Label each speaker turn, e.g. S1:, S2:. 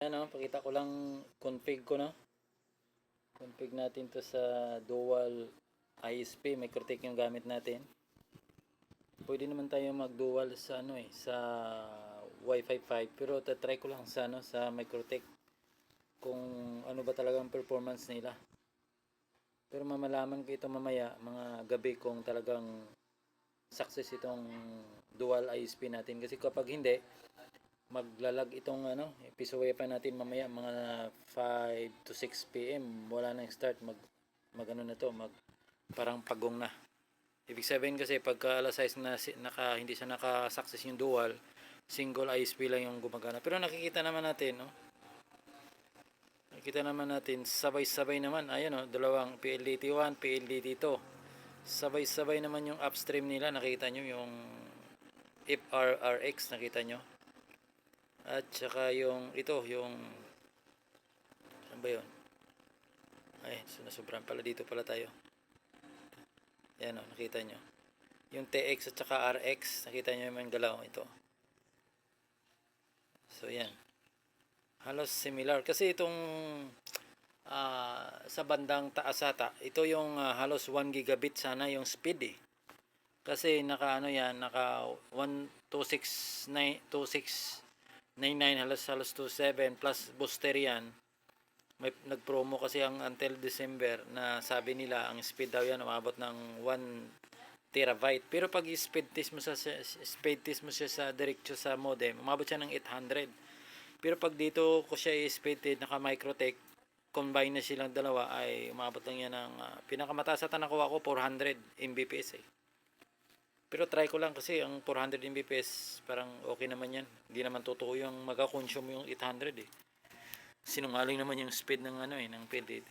S1: Ano, pakita ko lang config ko no. Config natin to sa dual ISP, Microtech yung gamit natin. Pwede naman tayo mag-dual sa ano eh, sa Wi-Fi 5 pero try ko lang sa ano sa Microtech kung ano ba talaga ang performance nila. Pero mamalaman ko ito mamaya mga gabi kung talagang success itong dual ISP natin kasi kapag hindi maglalag itong ano episode pa natin mamaya mga 5 to 6 PM wala nang start. Mag mag ano na to mag parang pagong na. Ibig sabihin kasi pagka alas 6 na naka hindi siya naka-success yung dual single ISP lang yung gumagana. Pero nakikita naman natin no? Nakikita naman natin sabay-sabay naman. Ayun no? Dalawang PLDT 1 PLDT 2 sabay-sabay naman yung upstream nila. Nakita nyo yung FRRX nakita nyo at saka yung ito yung ano ba yun? Ay sinasobran pala dito pala tayo. Yan o nakita nyo. Yung TX at saka RX nakita nyo yung galaw ito. So yan halos similar. Kasi itong ah, sa bandang taas ata ito yung ah, halos 1 gigabit sana yung speed eh. Kasi naka ano yan naka 1269 2699 halos halos 27 plus booster yan. May nagpromo kasi ang until December na sabi nila ang speed daw yan umabot ng 1 terabyte. Pero pag speed test mo sa speed test mo siya sa diretso sa modem umabot siya ng 800 pero pag dito ko siya i-speed test naka microtech combine na silang dalawa ay umabot lang yan ng ah, pinakamataas at nakuha ko 400 Mbps eh pero try ko lang kasi ang 400 Mbps parang okay naman yan. Hindi naman totoo yung magka-consume yung 800 eh. Sinungaling naman yung speed ng ano eh, ng PLDT.